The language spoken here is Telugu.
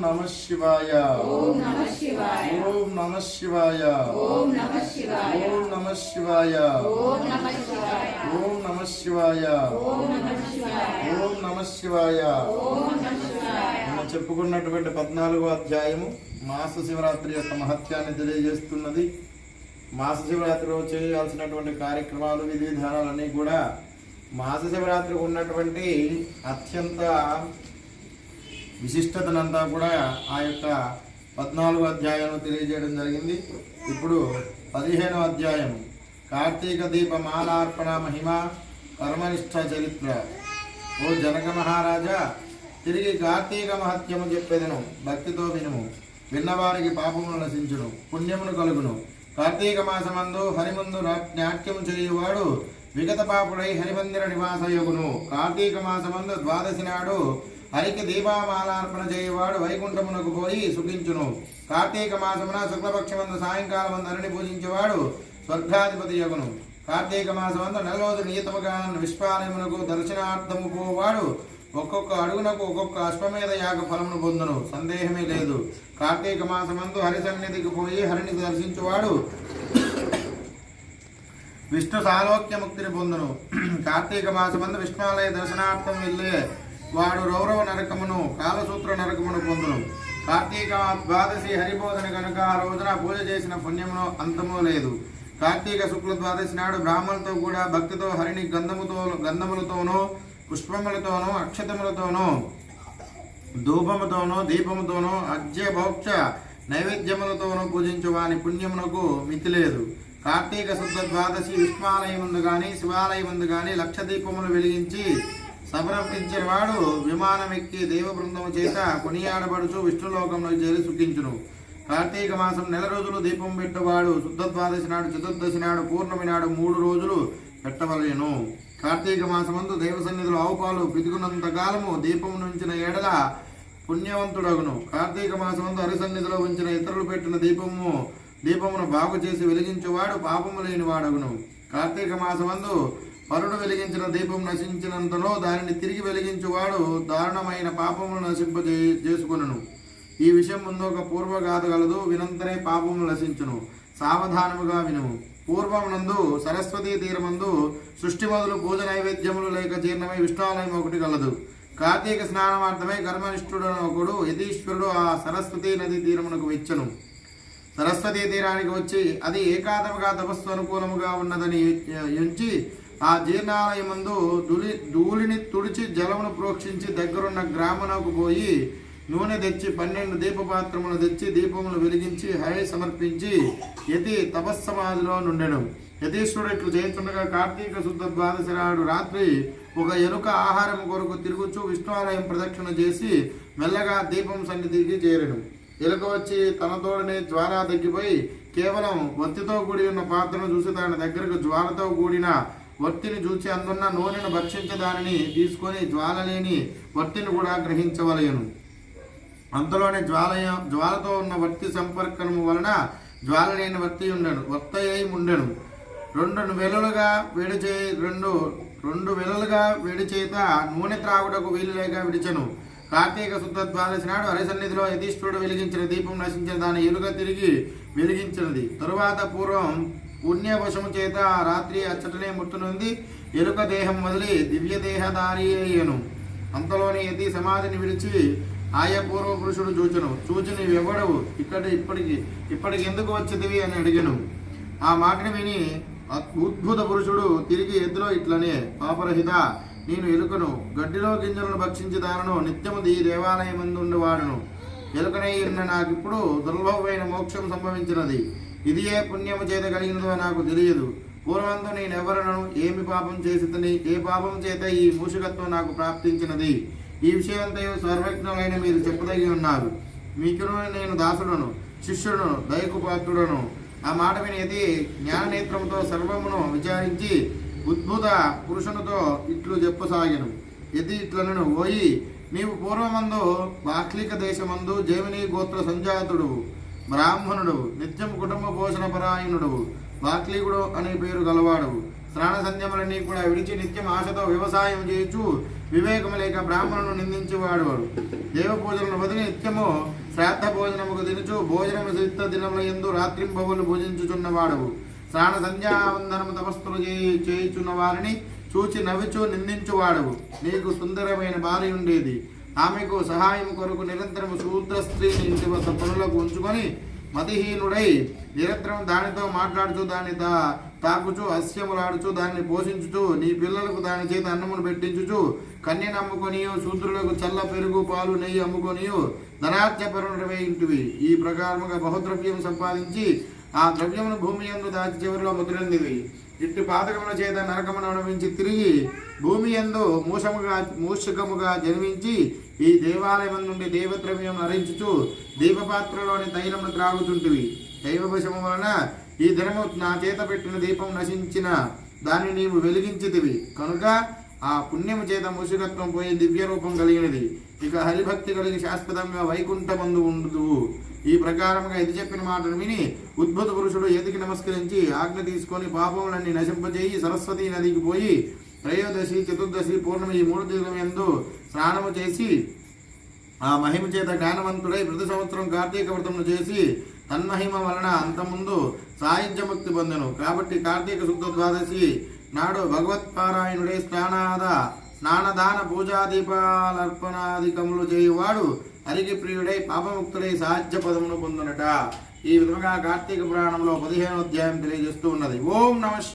నమ శివాయ ఓం నమ శివాయ ఓం శివాయ ఓం మనం చెప్పుకున్నటువంటి పద్నాలుగో అధ్యాయము మాస శివరాత్రి యొక్క మహత్యాన్ని తెలియజేస్తున్నది మాస శివరాత్రిలో చేయాల్సినటువంటి కార్యక్రమాలు విధి విధానాలన్నీ కూడా మాస శివరాత్రికి ఉన్నటువంటి అత్యంత విశిష్టతనంతా కూడా ఆ యొక్క పద్నాలుగు అధ్యాయంలో తెలియజేయడం జరిగింది. ఇప్పుడు పదిహేనో అధ్యాయం కార్తీక దీప మాలార్పణ మహిమ కర్మనిష్ట చరిత్ర. ఓ జనక మహారాజా తిరిగి కార్తీక మహత్యము చెప్పేదను. భక్తితో వినుము. విన్నవారికి పాపమును నశించును. పుణ్యమును కలుగును. కార్తీక మాసమందు హరిమందు నాట్యము చేయువాడు విగత పాపుడై హరిమందిర నివాసయోగును. కార్తీక మాసమందు ద్వాదశి నాడు హరికి దీపామాలార్పణ చేయవాడు వైకుంఠమునకు పోయి సుఖించును కార్తీక మాసమున శుక్లపక్షమందు సాయంకాలమందు హరిని పూజించేవాడు స్వర్గాధిపతి యగును. కార్తీక మాసమందు నెల రోజులు నియతముగా విశ్వాలయమునకు దర్శనార్థము పోవాడు ఒక్కొక్క అడుగునకు ఒక్కొక్క అశ్వమేధ యాగ ఫలమును పొందును. సందేహమే లేదు. కార్తీక మాసమందు హరి సన్నిధికి పోయి హరిని దర్శించువాడు విష్ణు సాలోక్య ముక్తిని పొందును. కార్తీక మాసమందు విష్ణువాలయ దర్శనార్థం వెళ్ళే వాడు రౌరవ నరకమును కాలసూత్ర నరకమును పొందును. కార్తీక ద్వాదశి హరిబోధన కనుక ఆ రోజున పూజ చేసిన పుణ్యమును అంతము లేదు. కార్తీక శుక్ల ద్వాదశి నాడు బ్రాహ్మణులతో కూడా భక్తితో హరిని గంధముతో గంధములతోనూ పుష్పములతోనూ అక్షతములతోనూ ధూపముతోనూ దీపముతోనూ అజ్యభోక్ష నైవేద్యములతోనూ పూజించువాని పుణ్యమునకు మితి లేదు. కార్తీక శుద్ధ ద్వాదశి విష్ణాలయముందు గాని శివాలయముందు కానీ లక్ష దీపములు వెలిగించి సమర్పించినవాడు విమానం ఎక్కి దేవ బృందము చేత కొనియాడబడుచు విష్ణులోకంలో చేరి సుఖించును. కార్తీక మాసం నెల రోజులు దీపం పెట్టువాడు శుద్ధ ద్వాదశి నాడు చతుర్దశి నాడు పూర్ణమి నాడు మూడు రోజులు పెట్టవలేను. కార్తీక మాసమందు దేవ సన్నిధిలో ఆవుపాలు పితుకున్నంత కాలము దీపం నుంచిన ఏడల పుణ్యవంతుడగును. కార్తీక మాసమందు హరిసన్నిధిలో ఉంచిన ఇతరులు పెట్టిన దీపము దీపమును బాగు చేసి వెలిగించువాడు పాపము లేనివాడగును. కార్తీక మాసమందు పరుడు వెలిగించిన దీపం నశించినంతలో దానిని తిరిగి వెలిగించువాడు దారుణమైన పాపమును నశింప చేసుకొనును. ఈ విషయం ముందు ఒక పూర్వగాథ కలదు వినంతరే పాపము నశించును. సావధానముగా వినుము. పూర్వమునందు సరస్వతీ తీరమందు సృష్టి మొదలు పూజ నైవేద్యములు లేక జీర్ణమై విష్ణాలయం ఒకటి కలదు కార్తీక స్నానమార్థమై కర్మనిష్ఠుడు ఒకడు యతీశ్వరుడు ఆ సరస్వతీ నది తీరమునకు వెచ్చను సరస్వతీ తీరానికి వచ్చి అది ఏకాదముగా తపస్సు అనుకూలముగా ఉన్నదని ఎంచి ఆ జీర్ణాలయమందు దులి ధూళిని తుడిచి జలమును ప్రోక్షించి దగ్గరున్న గ్రామనకు పోయి నూనె తెచ్చి పన్నెండు దీపపాత్రములు తెచ్చి దీపములు వెలిగించి హరి సమర్పించి యతి తపస్సమాధిలో నుండెను. యతీశ్వరుడు ఇట్లు చేస్తుండగా కార్తీక శుద్ధ ద్వాదశరాడు రాత్రి ఒక ఎలుక ఆహారం కొరకు తిరుగుచూ విష్ణువాలయం ప్రదక్షిణ చేసి మెల్లగా దీపం సన్నిధికి చేరెను. ఎలుక వచ్చి తనతోడనే జ్వాల తగ్గిపోయి కేవలం వత్తితో కూడి ఉన్న పాత్రను చూసి తన దగ్గరకు జ్వాలతో కూడిన వర్తిని చూచి అందున్న నూనెను భక్షించదానిని తీసుకొని జ్వాల లేని వర్తిని కూడా గ్రహించవలయను అంతలోనే జ్వాలయ జ్వాలతో ఉన్న వర్తి సంపర్కము వలన జ్వాల లేని వర్తి ఉండను వర్తయ్యి ఉండెను రెండు వెలులుగా వేడి చే రెండు రెండు వెలులుగా వేడి చేత నూనె త్రాగుటకు వీలులేక విడిచను. విడిచెను కార్తీక శుద్ధ ద్వాదశి నాడు హరిసన్నిధిలో యతీశ్వరుడు వెలిగించిన దీపం నశించిన దాని ఎలుక తిరిగి వెలిగించినది. తరువాత పూర్వం పుణ్యవశము చేత ఆ రాత్రి అచ్చటనే ముట్టునుంది. ఎలుక దేహం వదిలి దివ్య దేహధారి అయ్యను. అంతలోని యతి సమాధిని విడిచి ఆయా పూర్వ పురుషుడు చూచను. చూచి నీవెవడవు ఇక్కడ ఇప్పటికి ఇప్పటికి ఎందుకు వచ్చిదివి అని అడిగను. ఆ మాటని విని ఉద్భుత పురుషుడు తిరిగి ఎద్దులో ఇట్లనే పాపరహిత నేను ఎలుకను గడ్డిలో గింజలను భక్షించేదానను నిత్యము ఈ దేవాలయం వాడును ఎలుకనే ఉన్న నాకిప్పుడు దుర్లభమైన మోక్షం సంభవించినది. ఇది ఏ పుణ్యము చేత కలిగినదో నాకు తెలియదు. పూర్వంతో నేనెవరను ఏమి పాపం చేసితని? ఏ పాపం చేత ఈ మూషికత్వం నాకు ప్రాప్తించినది? ఈ విషయంతో సర్వజ్ఞమైన మీరు చెప్పదగి ఉన్నారు. మీకును నేను దాసుడను శిష్యుడును దయకుపాత్రుడను. ఆ మాట వినేది జ్ఞాననేత్రముతో సర్వమును విచారించి ఉద్భుత పురుషునితో ఇట్లు చెప్పసాగను. ఎది ఇట్లను పోయి నీవు పూర్వమందు బాక్లిక దేశమందు జైమిని గోత్ర సంజాతుడు బ్రాహ్మణుడు నిత్యం కుటుంబ పోషణ పరాయణుడు వాక్లీకుడు అనే పేరు గలవాడు. స్నాన సంధ్యములన్నీ కూడా విడిచి నిత్యం ఆశతో వ్యవసాయం చేయొచ్చు వివేకము లేక బ్రాహ్మణును నిందించేవాడు వాడు. దేవ పూజలను వదిలి నిత్యము శ్రాద్ధ భోజనముకు తినుచు భోజనము సిద్ధ దినముల ఎందు రాత్రింబవులు భుజించుచున్నవాడవు స్నాన సంధ్యావందనము తపస్సులు చేయి చేయుచున్న వారిని చూచి నవ్వుచు నిందించువాడవు నీకు సుందరమైన భార్య ఉండేది. ఆమెకు సహాయం కొరకు నిరంతరం శూద్ర స్త్రీని ఇంటి వద్ద పనులకు ఉంచుకొని మతిహీనుడై నిరంతరం దానితో మాట్లాడుచు దాన్ని తా తాకుచు హస్యములాడుచు దాన్ని పోషించుచు నీ పిల్లలకు దాని చేత అన్నమును పెట్టించుచు కన్యను అమ్ముకొనియు శూద్రులకు చల్ల పెరుగు పాలు నెయ్యి అమ్ముకొనియు ధనాత్యపరుడవై ఇంటివి. ఈ ప్రకారముగా బహుద్రవ్యం సంపాదించి ఆ ద్రవ్యమును భూమి యందు దాచి చివరిలో ముద్రిందివి. ఇట్టి పాతకముల చేత నరకమును అనుభవించి తిరిగి భూమి యందు మూషముగా మూషకముగా జన్మించి ఈ దేవాలయం నుండి దేవద్రవ్యం హరించుచు దీపపాత్రలోని తైలమును త్రాగుచుంటివి. దైవవశము వలన ఈ దినము నా చేత పెట్టిన దీపం నశించిన దాన్ని నీవు వెలిగించితివి. కనుక ఆ పుణ్యము చేత మూషికత్వం పోయి దివ్యరూపం కలిగినది. ఇక హరిభక్తి కలిగి శాశ్వతంగా వైకుంఠమందు ఉండదు ఈ ప్రకారంగా ఇది చెప్పిన మాటను విని ఉద్భుత పురుషుడు ఎదికి నమస్కరించి ఆజ్ఞ తీసుకొని పాపములన్నీ నశింపజేయి సరస్వతీ నదికి పోయి త్రయోదశి చతుర్దశి పూర్ణమి ఈ మూడు దినం ఎందు స్నానము చేసి ఆ మహిమ చేత జ్ఞానవంతుడై ప్రతి సంవత్సరం కార్తీక వ్రతమును చేసి తన్మహిమ వలన అంతముందు సాయుధ్యముక్తి పొందెను. కాబట్టి కార్తీక శుద్ధ ద్వాదశి నాడు భగవత్పారాయణుడై స్నానాద స్నానదాన పూజాదీపాలర్పణాధికములు చేయువాడు హరికి ప్రియుడై పాపముక్తుడై సాధ్య పదమును పొందునట. ఈ విధముగా కార్తీక పురాణంలో పదిహేను అధ్యాయం తెలియజేస్తూ ఉన్నది. ఓం నమ